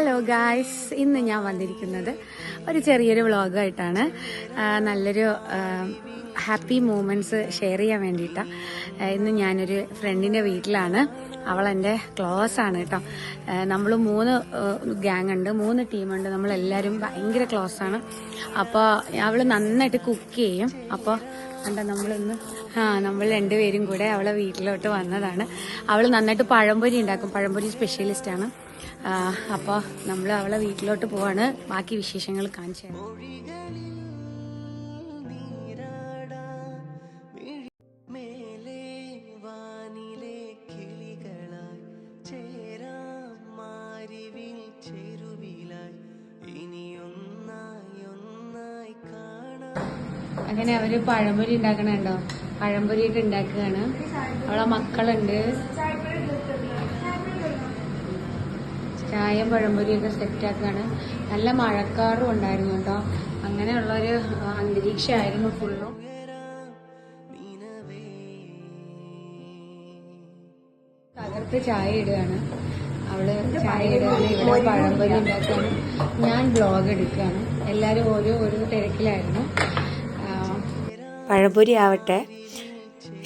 Hello guys ഇന്ന് ഞാൻ വന്നിരിക്കുന്നത് ഒരു ചെറിയൊരു വ്ളോഗായിട്ടാണ്. നല്ലൊരു ഹാപ്പി മൂമെന്റ്സ് ഷെയർ ചെയ്യാൻ വേണ്ടിയിട്ടാണ് ഇന്ന് ഞാനൊരു ഫ്രണ്ടിന്റെ വീട്ടിലാണ്. അവൾ എന്റെ ക്ലോസ് ആണ് കേട്ടോ. നമ്മൾ മൂന്ന് ഗ്യാങ് ഉണ്ട് മൂന്ന് ടീമുണ്ട്. നമ്മളെല്ലാവരും ഭയങ്കര ക്ലോസ് ആണ്. അപ്പോൾ അവൾ നന്നായിട്ട് കുക്ക് ചെയ്യും. അപ്പോൾ എന്താ നമ്മളിന്ന് ആ നമ്മൾ രണ്ടുപേരും കൂടെ അവളെ വീട്ടിലോട്ട് വന്നതാണ്. അവൾ നന്നായിട്ട് പഴംപൊരി ഉണ്ടാക്കും. പഴംപൊരി സ്പെഷ്യലിസ്റ്റ് ആണ്. അപ്പോൾ നമ്മൾ അവളെ വീട്ടിലോട്ട് പോവാണ്. ബാക്കി വിശേഷങ്ങൾ കാണിച്ചു അങ്ങനെ അവർ പഴംപൊരി ഉണ്ടാക്കണുണ്ടോ പഴംപൊരിയൊക്കെ ഉണ്ടാക്കുകയാണ്. അവളെ മക്കളുണ്ട്. ചായയും പഴംപൊരിയൊക്കെ സെറ്റാക്കുകയാണ് നല്ല മഴക്കാറും ഉണ്ടായിരുന്നു കേട്ടോ. അങ്ങനെയുള്ളൊരു അന്തരീക്ഷമായിരുന്നു ഫുള്ളും തകർത്ത് ചായ ഇടുകയാണ്. അവൾ ചായ ഇടുകയാണ്. ഇവിടെ പഴംപൊരി ഉണ്ടാക്കുകയാണ്. ഞാൻ ബ്ലോഗ് എടുക്കുകയാണ്. എല്ലാവരും ഓരോ ഓരോ തിരക്കിലായിരുന്നു. പഴംപൊരി ആവട്ടെ.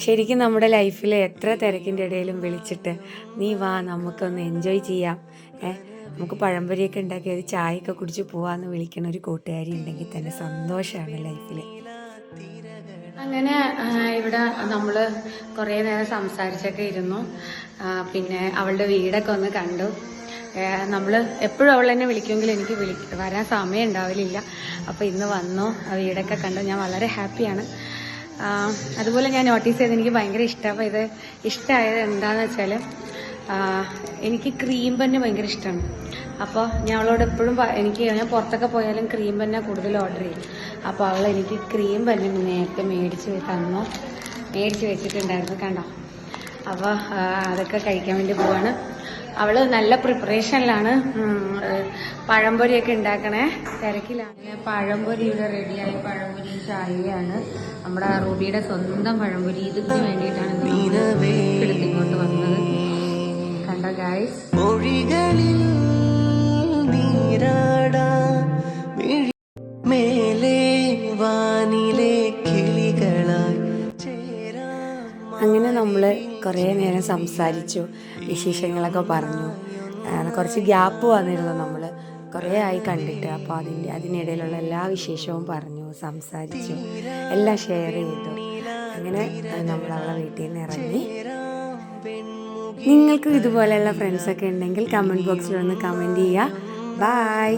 ശരിക്കും നമ്മുടെ ലൈഫിൽ എത്ര തിരക്കിന്റെ ഇടയിലും വിളിച്ചിട്ട് നീ വാ നമുക്കൊന്ന് എൻജോയ് ചെയ്യാം. ഏ നമുക്ക് പഴംപൊരിയൊക്കെ ഉണ്ടാക്കി ഒരു ചായയൊക്കെ കുടിച്ച് പോവാന്ന് വിളിക്കുന്ന ഒരു കൂട്ടുകാരി ഉണ്ടെങ്കിൽ തന്നെ സന്തോഷമാണ് ലൈഫിൽ അങ്ങനെ ഇവിടെ നമ്മൾ കുറേ നേരം സംസാരിച്ചൊക്കെ ഇരുന്നു. പിന്നെ അവളുടെ വീടൊക്കെ ഒന്ന് കണ്ടു. നമ്മൾ എപ്പോഴും അവൾ എന്നെ വിളിക്കുമെങ്കിൽ എനിക്ക് വിളി വരാൻ സമയം ഉണ്ടാവില്ല അപ്പോൾ ഇന്ന് വന്നു വീടൊക്കെ കണ്ടു. ഞാൻ വളരെ ഹാപ്പിയാണ് അതുപോലെ ഞാൻ നോട്ടീസ് ചെയ്ത് എനിക്ക് ഭയങ്കര ഇഷ്ടമാണ് ഇത് ഇഷ്ടമായത് എന്താണെന്ന് വെച്ചാൽ എനിക്ക് ക്രീം പന്നെ ഭയങ്കര ഇഷ്ടമാണ് അപ്പോൾ ഞാൻ അവളോട് എപ്പോഴും എനിക്ക് ഞാൻ പുറത്തൊക്കെ പോയാലും ക്രീം പന്നെ കൂടുതൽ ഓർഡർ ചെയ്യും. അപ്പോൾ അവൾ എനിക്ക് ക്രീം പന്നെ നേരത്തെ മേടിച്ച് തന്നു. മേടിച്ച് വെച്ചിട്ടുണ്ടായിരുന്നു കണ്ടോ? അപ്പോൾ അതൊക്കെ കഴിക്കാൻ വേണ്ടി പോവാണ്. അവൾ നല്ല പ്രിപ്പറേഷനിലാണ്. പഴംപൊരിയൊക്കെ ഉണ്ടാക്കണേ. തിരക്കിലാണ്. പഴംപൊരി ഇവിടെ റെഡിയായി. പഴംപൊരി ചായയാണ്. നമ്മുടെ റൂബിയുടെ സ്വന്തം പഴംപൊരി. ഇതിന് വേണ്ടിയിട്ടാണ് ഇങ്ങോട്ട് വന്നത്. കണ്ട ഗായ്സ് മൊഴികളിൽ നീരാടാ. മിഴി മേലെ വാനിലെ അങ്ങനെ നമ്മൾ കുറേ നേരം സംസാരിച്ചു വിശേഷങ്ങളൊക്കെ പറഞ്ഞു. കുറച്ച് ഗ്യാപ്പ് വന്നിരുന്നു നമ്മൾ കുറേ ആയി കണ്ടിട്ട്. അപ്പോൾ അതിന്റെ അതിനിടയിലുള്ള എല്ലാ വിശേഷവും പറഞ്ഞു സംസാരിച്ചു എല്ലാം ഷെയർ ചെയ്തു. അങ്ങനെ നമ്മൾ അവളെ വീട്ടിൽ നിന്ന് ഇറങ്ങി. നിങ്ങൾക്കും ഇതുപോലെയുള്ള ഫ്രണ്ട്സൊക്കെ ഉണ്ടെങ്കിൽ കമന്റ് ബോക്സിൽ ഒന്ന് കമന്റ് ചെയ്യുക. ബായ്